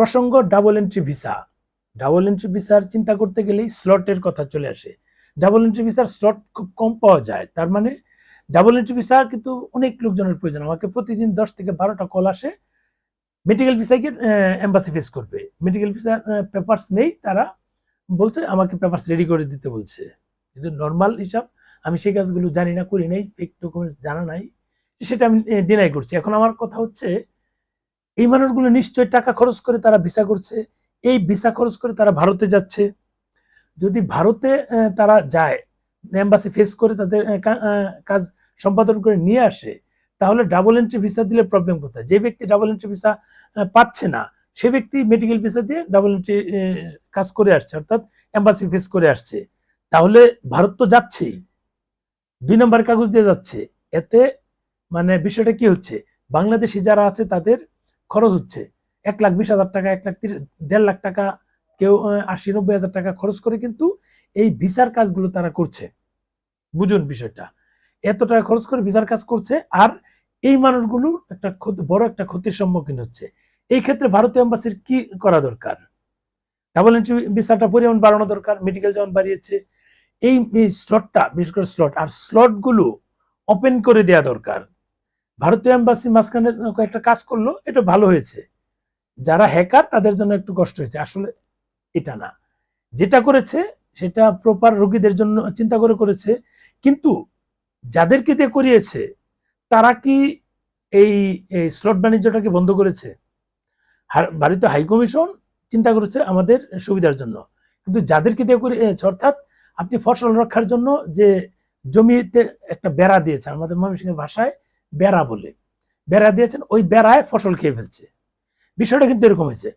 প্রসঙ্গ double entry visa double entry ভিসার চিন্তা করতে গেলেই স্লটের কথা চলে আসে। ডাবল এন্ট্রি ভিসার স্লট খুব কম পাওয়া যায়, তার মানে ডাবল এন্ট্রি ভিসা কিন্তু অনেক লোকজনের প্রয়োজন। আমাকে প্রতিদিন দশ থেকে বারোটা কল আসে মেডিকেল ভিসাকে এম্বাসি ফেস করবে। মেডিকেল ভিসা পেপারস নেই, তারা বলছে, আমাকে পেপারস রেডি করে দিতে বলছে। কিন্তু নর্মাল হিসাব, আমি সেই কাজগুলো জানি না, করি নাই ফেক ডকুমেন্টস জানা নাই, সেটা আমি ডিনাই করছি। এখন আমার কথা হচ্ছে এই মানুষগুলো নিশ্চয় টাকা খরচ করে তারা ভিসা করছে। এই ভিসা খরচ করে তারা ভারতে যাচ্ছে। যদি ভারতে তারা যায় এম্বাসি ফেস করে তাদের কাজ সম্পাদন করে নিয়ে আসে, তাহলে ডাবল এন্ট্রি ভিসা দিলে প্রবলেম কোথায়? যে ব্যক্তি ডাবল এন্ট্রি ভিসা পাচ্ছে না, সে ব্যক্তি মেডিকেল ভিসা দিয়ে ডাবল এন্ট্রি কাজ করে আসছে, অর্থাৎ এম্বাসি ফেস করে আসছে। তাহলে ভারত তো যাচ্ছেই। দুই নম্বর কাগজ দিয়ে যাচ্ছে। এতে মানে বিষয়টা কি হচ্ছে? বাংলাদেশি যারা আছে তাদের খরচ হচ্ছে। এক লাখ বিশ হাজার টাকা, এক লাখ দেড় লাখ টাকা, কেউ আশি, নব্বই হাজার টাকা খরচ করে কিন্তু এই ভিসার কাজগুলো তারা করছে। বুঝুন বিষয়টা। এত টাকা খরচ করে ভিসার কাজ করছে আর এই মানুষগুলো একটা বড় একটা ক্ষতির সম্মুখীন হচ্ছে। এই ক্ষেত্রে ভারতীয় এম্বাসির কি করা দরকার? ডাবল এন্ট্রি ভিসাটা পরিমাণ বাড়ানো দরকার মেডিকেল যেমন বাড়িয়েছে। এই এই স্লটটা বিশেষ করে স্লট আর স্লটগুলো ওপেন করে দেওয়া দরকার। ভারতীয় এম্বাসি মাঝখানে কয়েকটা কাজ করল, এটা ভালো হয়েছে। যারা হ্যাকার তাদের জন্য একটু কষ্ট হয়েছে। আসলে এটা না। যেটা করেছে, সেটা প্রপার রোগীদের জন্য চিন্তা করে করেছে। কিন্তু যাদেরকে দিয়ে করিয়েছে, তারা কি এই স্লট বাণিজ্যটাকে বন্ধ করেছে? ভারতীয় হাই কমিশন চিন্তা করেছে আমাদের সুবিধার জন্য। কিন্তু যাদেরকে দিয়ে করিয়েছে অর্থাৎ আপনি ফসল রক্ষার জন্য যে জমিতে একটা বেড়া দিয়েছেন আমাদের ময়মনসিংহের ভাষায় বেড়া বলে। বেড়া দিয়েছেন, ওই বেড়ায় ফসল খেয়ে ফেলছে। বিষয়টা কিন্তু এরকম হয়েছে।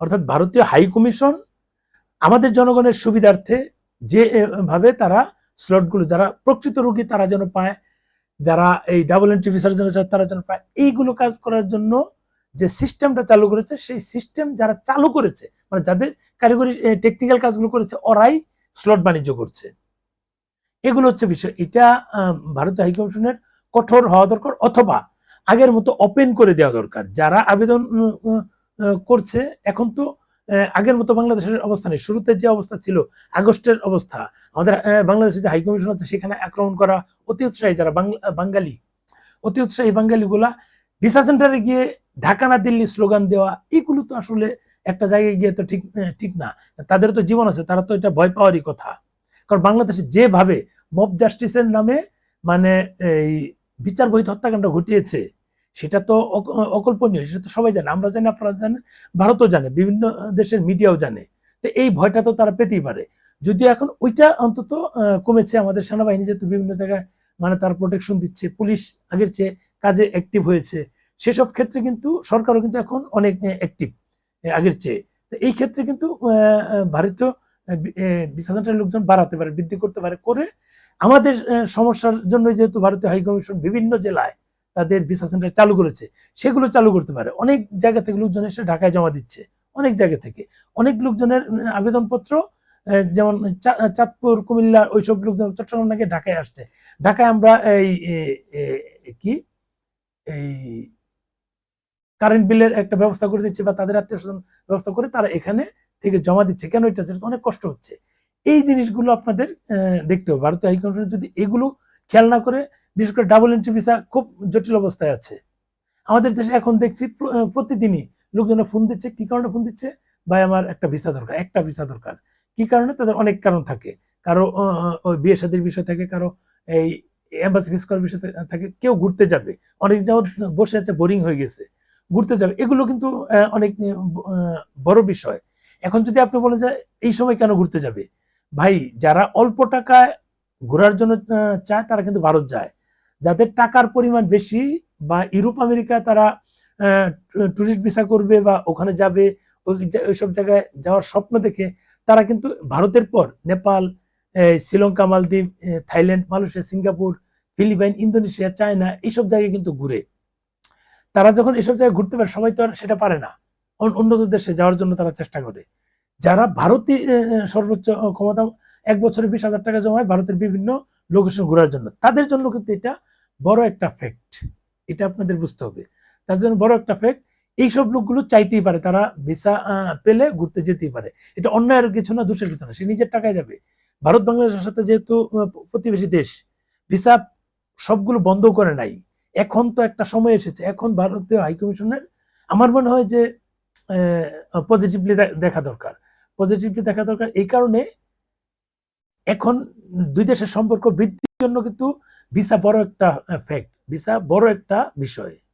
অর্থাৎ ভারতীয় হাই কমিশন আমাদের জনগণের সুবিধার্থে যে ভাবে তারা স্লটগুলো, যারা প্রকৃত রোগী তারা যেন পায়, যারা এই ডাবল এন্ট্রি ভিসার জন্য তারা যেন পায়, এইগুলো কাজ করার জন্য যে সিস্টেমটা চালু করেছে, সেই সিস্টেম যারা চালু করেছে মানে যাদের কারিগরি টেকনিক্যাল কাজগুলো করেছে, ওরাই স্লট বাণিজ্য করছে। এগুলো হচ্ছে বিষয়। এটা ভারতীয় হাইকমিশনের কঠোর হওয়া দরকার অথবা আগের মতো ওপেন করে দেওয়া দরকার। যারা আবেদন করছে, এখন তো আগের মতো বাংলাদেশের অবস্থা নেই। শুরুতে যে অবস্থা ছিল, আগস্টের অবস্থা, আমাদের বাংলাদেশের যে হাইকমিশন আছে, সেখানে আক্রমণ করা অতি উৎসাহী যারা বাঙালি, অতি উৎসাহী বাঙালিগুলা, ভিসা সেন্টারে গিয়ে ঢাকা না দিল্লি স্লোগান দেওয়া, এগুলো তো আসলে একটা জায়গায় গিয়ে তো ঠিক ঠিক না। তাদের তো জীবন আছে, তারা তো এটা ভয় পাওয়ারই কথা। কারণ বাংলাদেশে যেভাবে মব জাস্টিসের নামে মানে এই বিচার বহিত হত্যাকাণ্ড ঘটিয়েছে, সেটা তো অক- অকল্পনীয়, সেটা তো সবাই জানে। আমরা জানি, আপনারা জানেন, ভারতও জানে, বিভিন্ন দেশের মিডিয়াও জানে। তো এই ভয়টা তো তারা পেতেই পারে। যদিও এখন ওইটা অন্তত কমেছে আমাদের সেনাবাহিনী, যেহেতু বিভিন্ন জায়গায় মানে তার প্রোটেকশন দিচ্ছে, পুলিশ আগের চেয়ে কাজে অ্যাক্টিভ হয়েছে। সেসব ক্ষেত্রে কিন্তু সরকারও কিন্তু এখন অনেক অ্যাক্টিভ আগের চেয়ে। এই ক্ষেত্রে কিন্তু ভারতীয় বিশ লোকজন বাড়াতে পারে, বৃদ্ধি করতে পারে, করে আমাদের সমস্যার জন্য যেহেতু ভারতীয় হাই কমিশন বিভিন্ন জেলায় তাদের ভিসা সেন্টার চালু করেছে, সেগুলো চালু করতে পারে। অনেক জায়গা থেকে লোকজন এসে ঢাকায় জমা দিচ্ছে, অনেক জায়গা থেকে। অনেক লোকজনের আবেদনপত্র যেমন চাঁদপুর, কুমিল্লা, ওইসব লোকজন চট্টগ্রাম নাকি ঢাকায় আসছে। ঢাকায় আমরা এই কি? এই কারেন্ট বিলের একটা ব্যবস্থা করে দিচ্ছে বা তাদের আত্মীয় স্বজন ব্যবস্থা করে তারা এখানে থেকে জমা দিচ্ছে। কেন এটা? যেটা অনেক কষ্ট হচ্ছে। এই জিনিসগুলো আপনাদের দেখতে হবে। ভারতীয় হাইকমিশন যদি এগুলো খেয়াল না করে, বিশেষ করে ডাবল এন্ট্রি ভিসা খুব জটিল অবস্থায় আছে। আমাদের দেশে এখন দেখছি প্রতিদিনই লোকজনে ফোন দিচ্ছে। কি কারণে ফোন দিচ্ছে? ভাই, আমার একটা ভিসা দরকার, একটা ভিসা দরকার। কি কারণে? তাদের অনেক কারণ থাকে। কারও বিয়ে শাদীর বিষয় থাকে, কারও এই এম্বাসি ফিস করার বিষয় থাকে, কেউ ঘুরতে যাবে। অনেক যেমন বসে আছে বোরিং হয়ে গেছে। ঘুরতে যাবে। এগুলো কিন্তু অনেক বড় বিষয়। এখন যদি আপনি বলেন যে এই সময় কেন ঘুরতে যাবে? ভাই, যারা অল্প টাকায় ঘোরার জন্য চায়, তারা কিন্তু ভারত যায়। যাদের টাকার পরিমাণ বেশি বা ইউরোপ, আমেরিকা তারা টুরিস্ট ভিসা করবে বা ওখানে যাবে ওইসব জায়গায় যাওয়ার স্বপ্ন দেখে, তারা কিন্তু ভারতের পর Nepal Sri Lanka, Maldives Thailand, Malaysia, Singapore, Philippine, Indonesia, China, এইসব জায়গায় কিন্তু ঘুরে। তারা যখন এসব জায়গায় ঘুরতে পারে, সবাই তো আর সেটা পারে না। উন্নত দেশে যাওয়ার জন্য তারা চেষ্টা করে। যারা ভারতে সর্বোচ্চ ক্ষমতা, এক বছরে বিশ হাজার টাকা জমায় ভারতের বিভিন্ন লোকেশন ঘোরার জন্য। তাদের জন্য কিন্তু এটা বড় একটা ফ্যাক্ট এটা আপনাদের বুঝতে হবে। তার জন্য বড় একটা ফ্যাক্ট এইসব লোকগুলো চাইতেই পারে, তারা ভিসা পেলে ঘুরতে যেতেই পারে। এটা অন্যায়ের কিছু না, দোষের কিছু না, সে নিজের টাকায় যাবে। ভারত বাংলাদেশের সাথে যেহেতু প্রতিবেশী দেশ ভিসা সবগুলো বন্ধ করে নাই। এখন তো একটা সময় এসেছে, এখন ভারতীয় হাইকমিশনের আমার মনে হয় যে পজিটিভলি দেখা দরকার। পজিটিভলি দেখা দরকার এই কারণে এখন দুই দেশের সম্পর্ক বৃদ্ধির জন্য কিন্তু ভিসা বড় একটা ফ্যাক্ট ভিসা বড় একটা বিষয়।